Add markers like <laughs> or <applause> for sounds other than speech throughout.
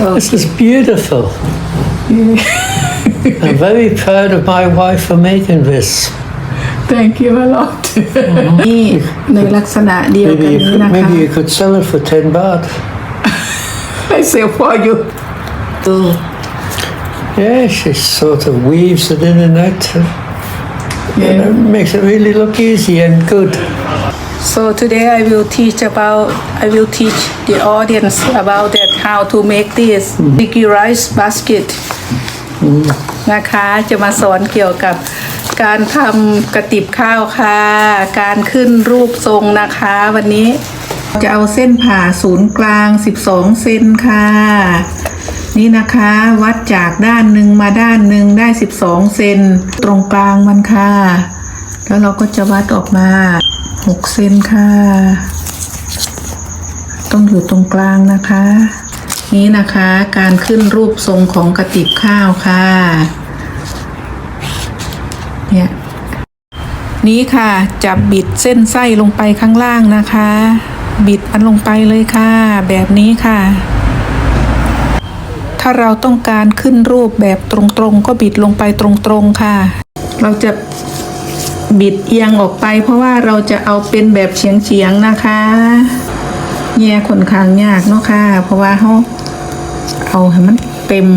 This is beautiful. I'm very proud of my wife for making this. Thank you a lot นี่ในลักษณะเดียวกัน Maybe you นี้ could, นะคะ maybe you could sell it for 10 baht. <laughs> I sell for you Yeah, she sort of weaves it in and out. You know, makes it really look easy and good. So today I will teach about I will teach the audience about that how to make this sticky rice basket นะคะจะมาสอนเกี่ยวกับการทำกระติบข้าวค่ะ การขึ้นรูปทรงนะคะ วันนี้จะเอาเส้นผ่าศูนย์กลาง 12 เซนค่ะ นี่นะคะวัดจากด้านหนึ่งมาด้านหนึ่งได้ 12 เซนตรงกลางมันค่ะ แล้วเราก็จะวัดออกมา 6เซนค่ะ ต้องอยู่ตรงกลางนะคะ นี้นะคะการขึ้นรูปทรงของกระติบข้าวค่ะ เนี่ย นี้ค่ะจับบิดเส้นไส้ลงไปข้างล่างนะคะ บิดมันลงไปเลยค่ะ แบบนี้ค่ะถ้าเราต้องการขึ้นรูปแบบตรงๆ ก็บิดลงไปตรงๆ ค่ะ เราจะ บิดเอียงออกไป เพราะว่าเราจะเอาเป็นแบบเฉียงๆนะคะแย่ค่อนข้างยากเนาะค่ะ เพราะว่าเขาเอาให้มันเต็ม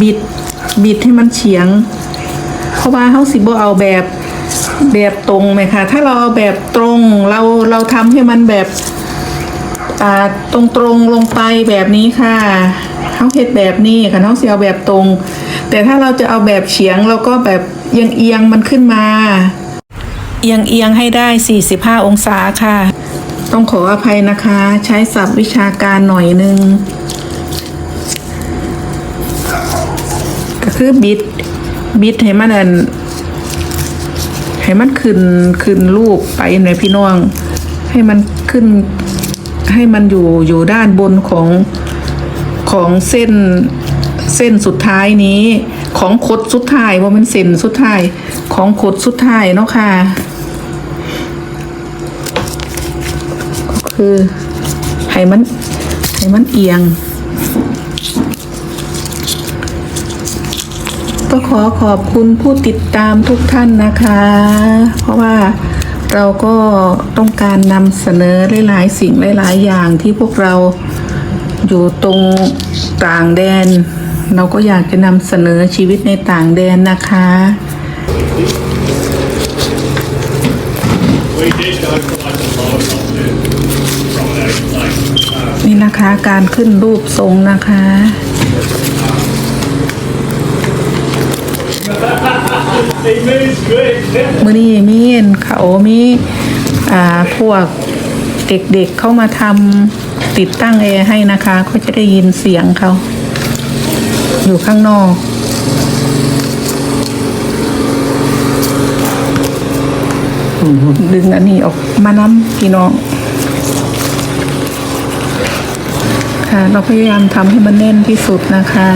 บิดบิดให้มันเฉียง เพราะว่าเขาสิบ่เอาแบบ แบบตรงไหมคะ ถ้าเราเอาแบบตรงเราเราทำให้มันแบบอ่าตรงตรงๆลงไปแบบนี้ค่ะเขาเฮ็ดแบบนี้ค่ะเขาเสียเอาแบบตรง แต่ถ้าเราจะเอาแบบเฉียงเราก็แบบเอียงเอียงมันขึ้นมา เอียงเอียงให้ได้ 45 องศาค่ะ ต้องขออภัยนะคะ ใช้ศัพท์วิชาการหน่อยนึงก็คือบิดบิดให้มันอัน ให้มันขึ้นขึ้นรูปไปในพี่น้อง ให้มันขึ้น ให้มันอยู่อยู่ด้านบนของของเส้นเส้นสุดท้ายนี้ ของขดสุดท้ายว่ามันเส้นสุดท้าย ของขดสุดท้ายเนาะค่ะก็คือให้มันให้มันเอียง ก็ขอขอบคุณผู้ติดตามทุกท่านนะคะ เพราะว่าเราก็ต้องการนำเสนอหลายๆสิ่งหลายๆอย่างที่พวกเราอยู่ตรงต่างแดน เราก็อยากจะนำเสนอชีวิตในต่างแดนนะคะ นี่นะคะการขึ้นรูปทรงนะคะ มื่อนี้มีเขามีอ่าพวกเด็กๆเข้ามาทำติดตั้งแอร์ให้นะคะเขาจะได้ยินเสียงเขา อยู่ข้างนอกดึงอันนี้ออกมาน้ำพี่น้อง ค่ะ เราพยายามทำให้มันแน่นที่สุดนะคะ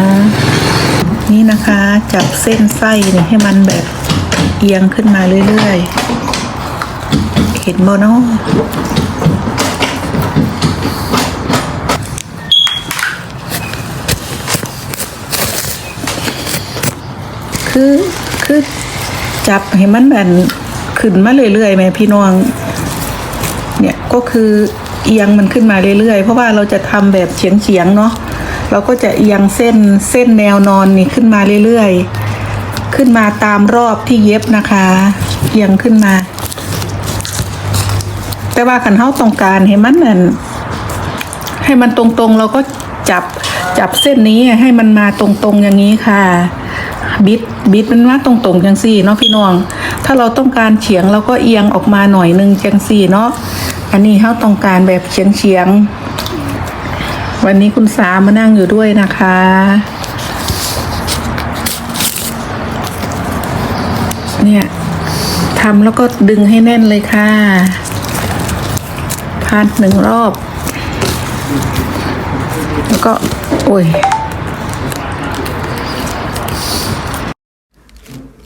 นี่นะคะ จับเส้นไส้นี่ให้มันแบบเอียงขึ้นมาเรื่อยๆ เห็นโบเนอะคือคือจับให้มันแบบขึ้นมาเรื่อยๆไหมพี่น้อง เนี่ยก็คือเอียงมันขึ้นมาเรื่อยๆ เพราะว่าเราจะทำแบบเฉียงๆเนาะ เราก็จะเอียงเส้นเส้นแนวนอนนี่ขึ้นมาเรื่อยๆ ขึ้นมาตามรอบที่เย็บนะคะ เอียงขึ้นมา แต่ว่าขันเท้าตรงการให้มันนั่นให้มันตรงๆเราก็จับจับเส้นนี้ให้มันมาตรงๆอย่างนี้ค่ะ บิดบิดมันมาตรงๆจังสี่เนาะพี่น้อง ถ้าเราต้องการเฉียงเราก็เอียงออกมาหน่อยนึงจังสี่เนาะอันนี้เขาต้องการแบบเฉียงเฉียงๆ วันนี้คุณสามานั่งอยู่ด้วยนะคะ เนี่ยทำแล้วก็ดึงให้แน่นเลยค่ะ พันหนึ่งรอบ แล้วก็ โอ้ย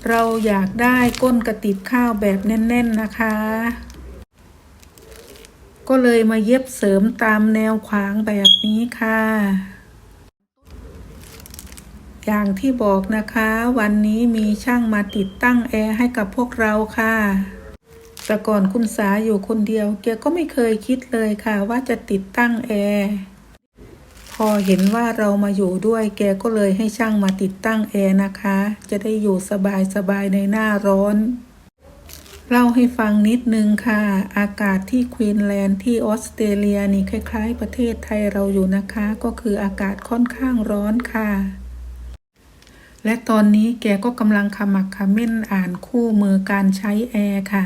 เราอยากได้ก้นกระติบข้าวแบบแน่น ๆ นะคะ ก็เลยมาเย็บเสริมตามแนวขวางแบบนี้ค่ะ อย่างที่บอกนะคะ วันนี้มีช่างมาติดตั้งแอร์ให้กับพวกเราค่ะ แต่ก่อนคุณสาอยู่คนเดียวแกก็ไม่เคยคิดเลยค่ะ ว่าจะติดตั้งแอร์พอเห็นว่าเรามาอยู่ด้วยแกก็เลยให้ช่างมาติดตั้งแอร์นะคะ จะได้อยู่สบายๆในหน้าร้อน เล่าให้ฟังนิดนึงค่ะ อากาศที่ควีนแลนด์ที่ออสเตรเลียนี่คล้าย ๆ ประเทศไทยเราอยู่นะคะ ก็คืออากาศค่อนข้างร้อนค่ะ และตอนนี้แกก็กำลังขมักเขม้นอ่านคู่มือการใช้แอร์ค่ะ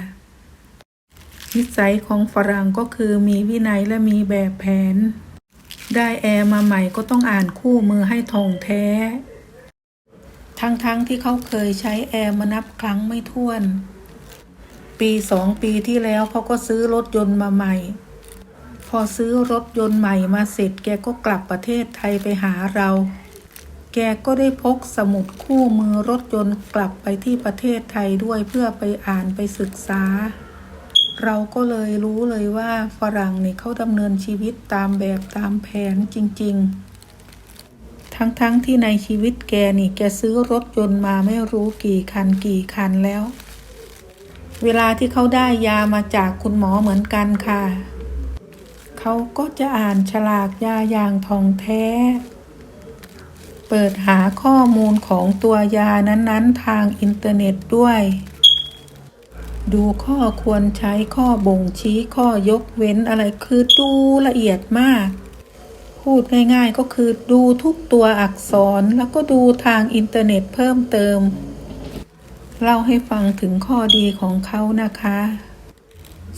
นิสัยของฝรั่งก็คือมีวินัยและมีแบบแผน ได้แอร์มาใหม่ก็ต้องอ่านคู่มือให้ท่องแท้ ทั้งๆที่เขาเคยใช้แอร์มานับครั้งไม่ถ้วน ปีสองปีที่แล้วเขาก็ซื้อรถยนต์มาใหม่ พอซื้อรถยนต์ใหม่มาเสร็จ แกก็กลับประเทศไทยไปหาเรา แกก็ได้พกสมุดคู่มือรถยนต์กลับไปที่ประเทศไทยด้วยเพื่อไปอ่านไปศึกษา เราก็เลยรู้เลยว่าฝรั่งนี่เขาดำเนินชีวิตตามแบบตามแผนจริง ๆทั้งๆทที่ในชีวิตแกนี่แกซื้อรถยนต์มาไม่รู้กี่คันกี่คันแล้ว เวลาที่เขาได้ยามาจากคุณหมอเหมือนกันค่ะ เขาก็จะอ่านฉลากยาอย่างทองแท้ เปิดหาข้อมูลของตัวยานั้นๆ ทางอินเทอร์เน็ตด้วย ดูข้อควรใช้ข้อบ่งชี้ข้อยกเว้นอะไรคือดูละเอียดมาก พูดง่ายๆก็คือดูทุกตัวอักษรแล้วก็ดูทางอินเทอร์เน็ตเพิ่มเติม เล่าให้ฟังถึงข้อดีของเขานะคะ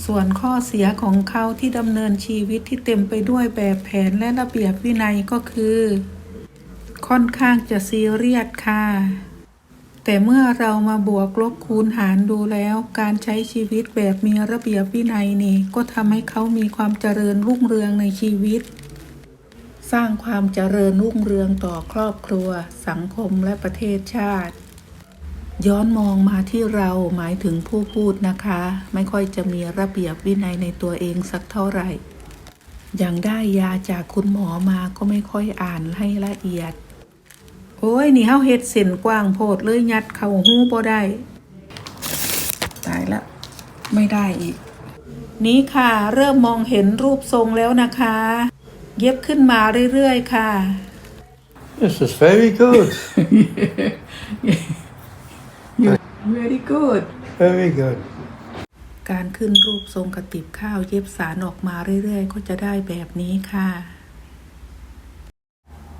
ส่วนข้อเสียของเขาที่ดำเนินชีวิตที่เต็มไปด้วยแบบแผนและระเบียบวินัยก็คือ ค่อนข้างจะซีเรียสค่ะ แต่เมื่อเรามาบวกลบคูณหารดูแล้ว การใช้ชีวิตแบบมีระเบียบวินัยนี่ก็ทำให้เขามีความเจริญรุ่งเรืองในชีวิต สร้างความเจริญรุ่งเรืองต่อครอบครัว สังคมและประเทศชาติ ย้อนมองมาที่เราหมายถึงผู้พูดนะคะ ไม่ค่อยจะมีระเบียบวินัยในตัวเองสักเท่าไหร่ อย่างได้ยาจากคุณหมอมาก็ไม่ค่อยอ่านให้ละเอียด โอ้ยนี่เฮาเฮ็ดเส้นกว้างโพดเลยยัดเข้าหูบ่ได้ ตายละไม่ได้อีก นี่ค่ะเริ่มมองเห็นรูปทรงแล้วนะคะ เย็บขึ้นมาเรื่อยๆค่ะ This is very good. Very good Very good. การขึ้นรูปทรงกระติบข้าวเย็บสารออกมาเรื่อยๆ ก็จะได้แบบนี้ค่ะ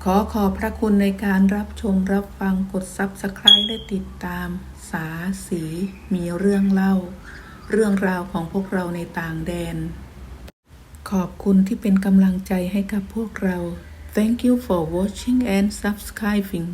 ขอขอบพระคุณในการรับชมรับฟังกด Subscribe และติดตาม สาสี มีเรื่องเล่า เรื่องราวของพวกเราในต่างแดน ขอบคุณที่เป็นกำลังใจให้กับพวกเรา Thank you for watching and subscribing